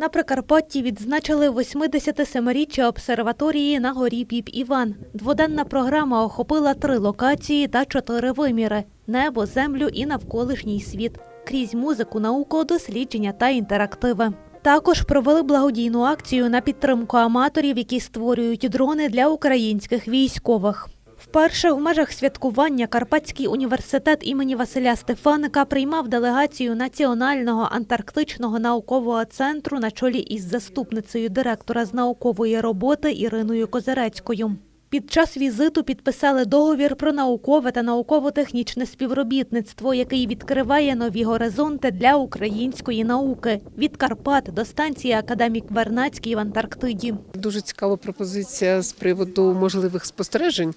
На Прикарпатті відзначили 87-річчя обсерваторії на горі Піп Іван. Дводенна програма охопила три локації та чотири виміри: небо, землю і навколишній світ. Крізь музику, науку, дослідження та інтерактиви. Також провели благодійну акцію на підтримку аматорів, які створюють дрони для українських військових. Вперше в межах святкування Карпатський університет імені Василя Стефаника приймав делегацію Національного антарктичного наукового центру на чолі із заступницею директора з наукової роботи Іриною Козирецькою. Під час візиту підписали договір про наукове та науково-технічне співробітництво, який відкриває нові горизонти для української науки від Карпат до станції Академік Вернацький в Антарктиді. Дуже цікава пропозиція з приводу можливих спостережень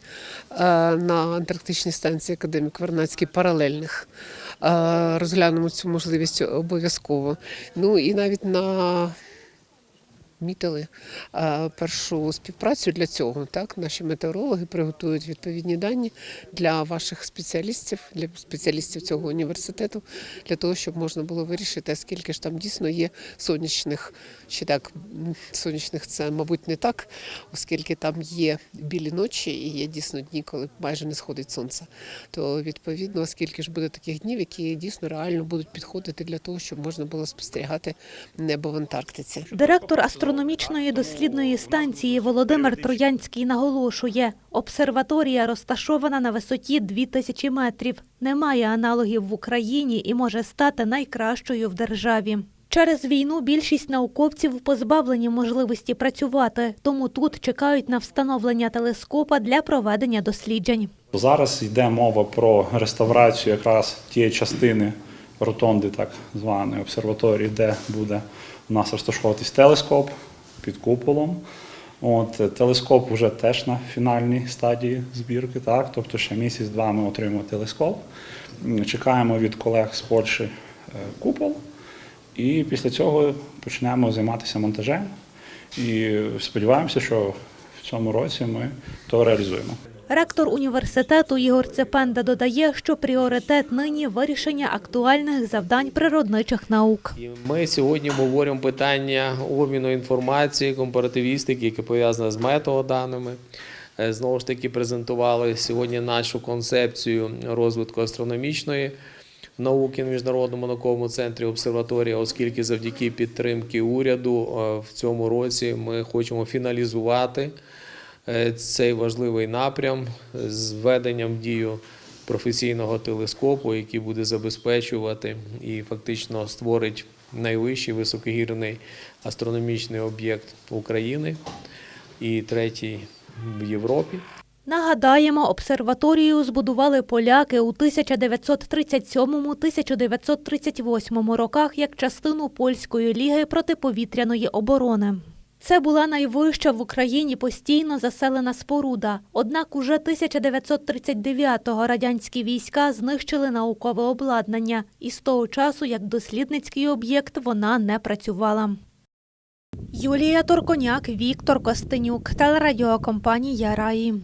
е, на антарктичній станції Академік Вернацький паралельних. Е, Розглянемо цю можливість обов'язково. Ну і навіть на Мітили е, першу співпрацю для цього. Так, наші метеорологи приготують відповідні дані для ваших спеціалістів, для спеціалістів цього університету, для того, щоб можна було вирішити, скільки ж там дійсно є сонячних, чи так сонячних це, мабуть, не так, оскільки там є білі ночі і є дійсно дні, коли майже не сходить сонце. То відповідно, скільки ж буде таких днів, які дійсно реально будуть підходити для того, щоб можна було спостерігати небо в Антарктиці. Директор астрономічної дослідної станції Володимир Троянський наголошує, обсерваторія розташована на висоті 2000 метрів. Немає аналогів в Україні і може стати найкращою в державі. Через війну більшість науковців позбавлені можливості працювати, тому тут чекають на встановлення телескопа для проведення досліджень. Зараз йде мова про реставрацію якраз тієї частини ротонди, так званої обсерваторії, де буде у нас розташовуватись телескоп під куполом. От, телескоп вже теж на фінальній стадії збірки, так, тобто ще місяць-два ми отримаємо телескоп. Чекаємо від колег з Польщі е, купол, і після цього почнемо займатися монтажем. І сподіваємося, що в цьому році ми то реалізуємо. Ректор університету Ігор Цепенда додає, що пріоритет нині вирішення актуальних завдань природничих наук. Ми сьогодні обговорюємо питання обміну інформації, компаративістики, яке пов'язане з метеоданими. Е, Знову ж таки, презентували сьогодні нашу концепцію розвитку астрономічної науки в міжнародному науковому центрі обсерваторія, оскільки завдяки підтримки уряду е, в цьому році ми хочемо фіналізувати цей важливий напрям з введенням в дію професійного телескопу, який буде забезпечувати і фактично створить найвищий високогірний астрономічний об'єкт України і третій в Європі. Нагадаємо, обсерваторію збудували поляки у 1937-1938 роках як частину польської ліги протиповітряної оборони. Це була найвища в Україні постійно заселена споруда. Однак уже 1939-го радянські війська знищили наукове обладнання, і з того часу, як дослідницький об'єкт, вона не працювала. Юлія Торконяк, Віктор Костенюк, телерадіокомпанія Раї.